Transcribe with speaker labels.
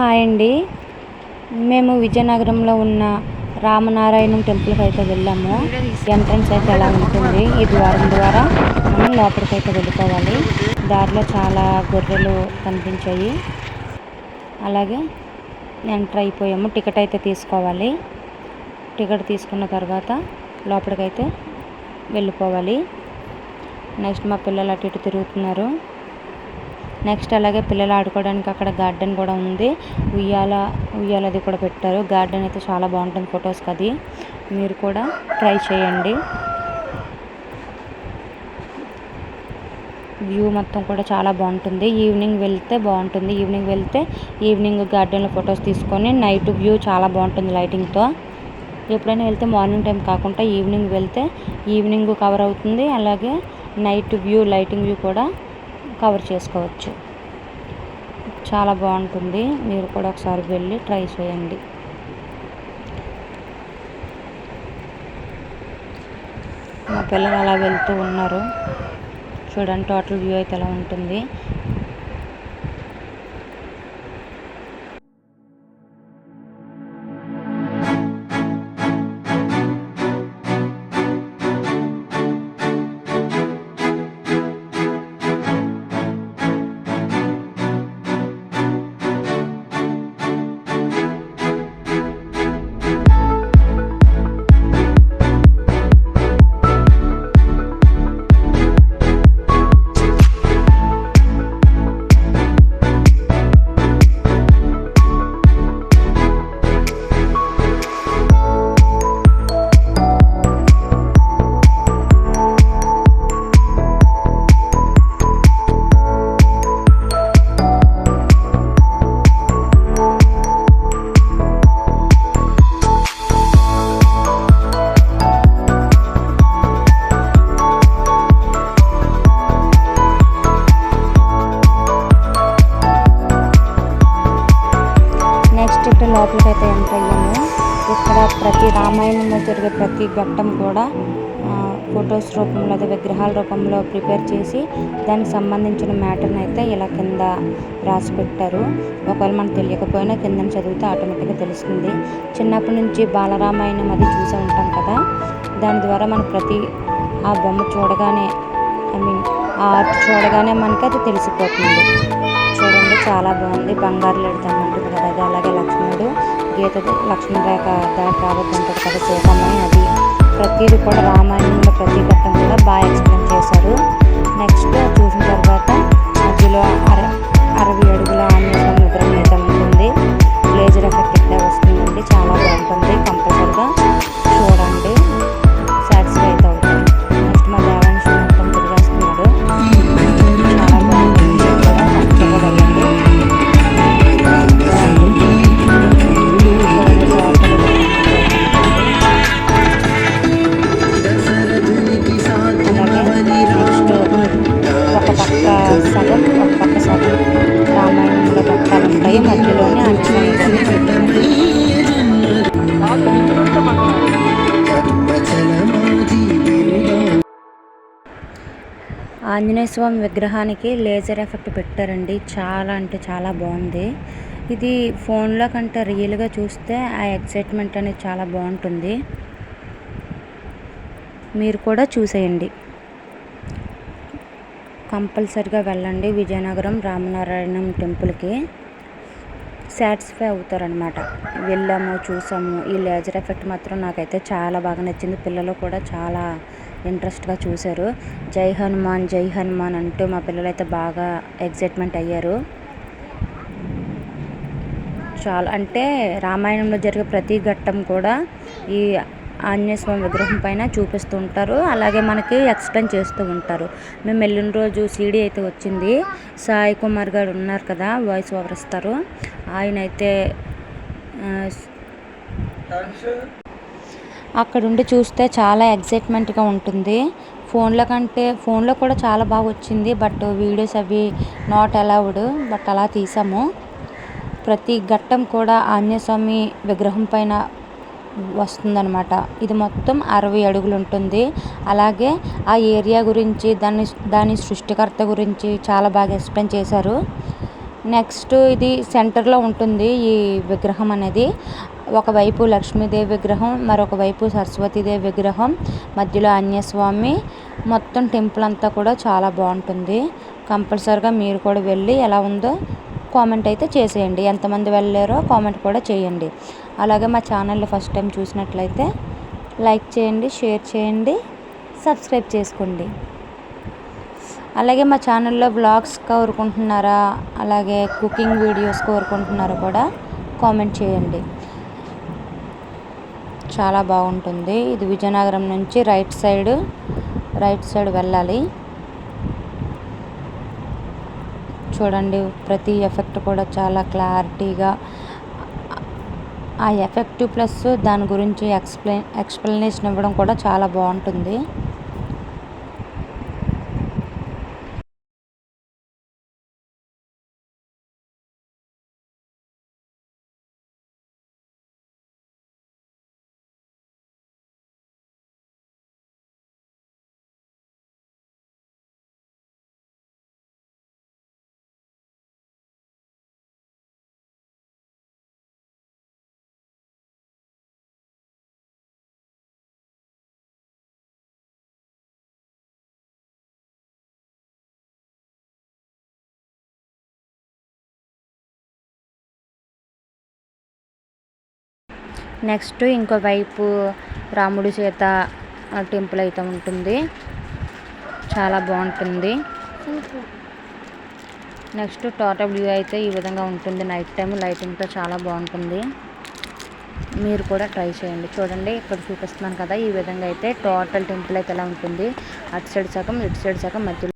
Speaker 1: Hi అండి. మేము విజయనగరంలో ఉన్న రామనారాయణం టెంపుల్కి అయితే వెళ్ళాము. ఎంట్రన్స్ అయితే ఎలా ఉంటుంది? ఈ ద్వారం ద్వారా మనం లోపలికి అయితే వెళ్ళిపోవాలి. దారిలో చాలా గొర్రెలు కనిపించాయి. అలాగే ఎంటర్ అయిపోయాము. టికెట్ అయితే తీసుకోవాలి. టికెట్ తీసుకున్న తర్వాత లోపలికైతే వెళ్ళిపోవాలి. నెక్స్ట్ మా పిల్లలు అటు ఇటు తిరుగుతున్నారు. నెక్స్ట్ అలాగే పిల్లలు ఆడుకోవడానికి అక్కడ గార్డెన్ కూడా ఉంది. ఉయ్యాల ఉయ్యాలది కూడా పెట్టారు. గార్డెన్ అయితే చాలా బాగుంటుంది ఫొటోస్కి అది. మీరు కూడా ట్రై చేయండి. వ్యూ మొత్తం కూడా చాలా బాగుంటుంది. ఈవినింగ్ వెళ్తే బాగుంటుంది. ఈవినింగ్ వెళ్తే ఈవినింగ్ గార్డెన్లో ఫొటోస్ తీసుకొని నైట్ వ్యూ చాలా బాగుంటుంది లైటింగ్తో. ఎప్పుడైనా వెళ్తే మార్నింగ్ టైం కాకుండా ఈవినింగ్ వెళ్తే ఈవినింగ్ కవర్ అవుతుంది. అలాగే నైట్ వ్యూ లైటింగ్ వ్యూ కూడా కవర్ చేసుకోవచ్చు. చాలా బాగుంటుంది. మీరు కూడా ఒకసారి వెళ్ళి ట్రై చేయండి. మా పిల్లలు అలా వెళ్తూ ఉన్నారు. చూడండి టోటల్ వ్యూ అయితే ఎలా ఉంటుంది. ఇక్కడ ప్రతి రామాయణంలో జరిగే ప్రతి ఘట్టం కూడా ఫొటోస్ రూపంలో అదే విగ్రహాల రూపంలో ప్రిపేర్ చేసి దానికి సంబంధించిన మ్యాటర్ని అయితే ఇలా కింద రాసి పెట్టారు. ఒకవేళ మనకు తెలియకపోయినా కింద చదివితే ఆటోమేటిక్గా తెలుస్తుంది. చిన్నప్పటి నుంచి బాలరామాయణం అది చూసే ఉంటాం కదా. దాని ద్వారా మనకు ప్రతి ఆ బొమ్మ చూడగానే ఐ మీన్ ఆ ఆర్ట్ చూడగానే మనకి అది తెలిసిపోతుంది. చూడండి చాలా బాగుంది. బంగారు ఉంటుంది కదా అది అలాగే లక్ష్మణుడు గీత లక్ష్మణ రేఖ దాటి రావద్దంటాడు కదా సీతమ్మని అది ప్రతిదీ కూడా రామాయణంలో ప్రతి ఘట్టం కూడా బాగా ఎక్స్ప్లెయిన్ చేశారు. నెక్స్ట్ చూసిన తర్వాత మధ్యలో అర అరవై అడుగుల ఆంజనేయ విగ్రహం అయితే ఉంటుంది. లేజర్ ఎఫెక్ట్ ఆంజనేయ స్వామి విగ్రహానికి లేజర్ ఎఫెక్ట్ పెట్టారండి. చాలా అంటే చాలా బాగుంది. ఇది ఫోన్లో కంటే రియల్గా చూస్తే ఆ ఎక్సైట్మెంట్ అనేది చాలా బాగుంటుంది. మీరు కూడా చూసేయండి. కంపల్సరిగా వెళ్ళండి విజయనగరం రామనారాయణం టెంపుల్కి. సాటిస్ఫై అవుతారనమాట వెళ్ళాము చూసాము. ఈ లేజర్ ఎఫెక్ట్ మాత్రం నాకైతే చాలా బాగా నచ్చింది. పిల్లలు కూడా చాలా ఇంట్రెస్ట్గా చూశారు. జై హనుమాన్ జై హనుమాన్ అంటూ మా పిల్లలు అయితే బాగా ఎగ్జైట్మెంట్ అయ్యారు. చాలా అంటే రామాయణంలో జరిగే ప్రతి ఘట్టం కూడా ఈ ఆంజనేయ స్వామి విగ్రహం పైన చూపిస్తూ ఉంటారు. అలాగే మనకి ఎక్స్ప్లెయిన్ చేస్తూ ఉంటారు. మేము వెళ్ళిన రోజు సీడీ అయితే వచ్చింది. సాయి కుమార్ గారు ఉన్నారు కదా వాయిస్ ఓవర్ ఇస్తారు. ఆయన అయితే అక్కడుండి చూస్తే చాలా ఎగ్జైట్మెంట్గా ఉంటుంది. ఫోన్లో కంటే ఫోన్లో కూడా చాలా బాగా వచ్చింది. బట్ వీడియోస్ అవి నాట్ అలౌడ్. బట్ అలా తీసాము. ప్రతి ఘట్టం కూడా ఆంజనేయస్వామి విగ్రహం పైన వస్తుందన్నమాట. ఇది మొత్తం అరవై అడుగులు ఉంటుంది. అలాగే ఆ ఏరియా గురించి దాని దాని సృష్టికర్త గురించి చాలా బాగా ఎక్స్ప్లెయిన్ చేశారు. నెక్స్ట్ ఇది సెంటర్లో ఉంటుంది ఈ విగ్రహం అనేది. ఒకవైపు లక్ష్మీదేవి విగ్రహం మరొక వైపు సరస్వతీదేవి విగ్రహం మధ్యలో ఆంజనేయస్వామి మొత్తం టెంపుల్ అంతా కూడా చాలా బాగుంటుంది. కంపల్సరిగా మీరు కూడా వెళ్ళి ఎలా ఉందో కామెంట్ అయితే చేసేయండి. ఎంతమంది వెళ్ళారో కామెంట్ కూడా చేయండి. అలాగే మా ఛానల్ని ఫస్ట్ టైం చూసినట్లయితే లైక్ చేయండి షేర్ చేయండి సబ్స్క్రైబ్ చేసుకోండి. అలాగే మా ఛానల్లో బ్లాగ్స్ కోరుకుంటున్నారా అలాగే కుకింగ్ వీడియోస్ కోరుకుంటున్నారా కూడా కామెంట్ చేయండి. చాలా బాగుంటుంది. ఇది విజయనగరం నుంచి రైట్ సైడ్ రైట్ సైడ్ వెళ్ళాలి. చూడండి ప్రతి ఎఫెక్ట్ కూడా చాలా క్లారిటీగా. ఆ ఎఫెక్ట్ ప్లస్ దాని గురించి ఎక్స్ప్లెయిన్ ఎక్స్ప్లెనేషన్ ఇవ్వడం కూడా చాలా బాగుంటుంది. నెక్స్ట్ ఇంకో వైపు రాముడి సీత టెంపుల్ అయితే ఉంటుంది. చాలా బాగుంటుంది. నెక్స్ట్ టోటల్ వ్యూ అయితే ఈ విధంగా ఉంటుంది. నైట్ టైం లైటింగ్తో చాలా బాగుంటుంది. మీరు కూడా ట్రై చేయండి. చూడండి ఇక్కడ చూపిస్తున్నాను కదా ఈ విధంగా అయితే టోటల్ టెంపుల్ అయితే ఎలా ఉంటుంది. అటు సైడ్ సగం ఇటు సైడ్ సగం మధ్యలో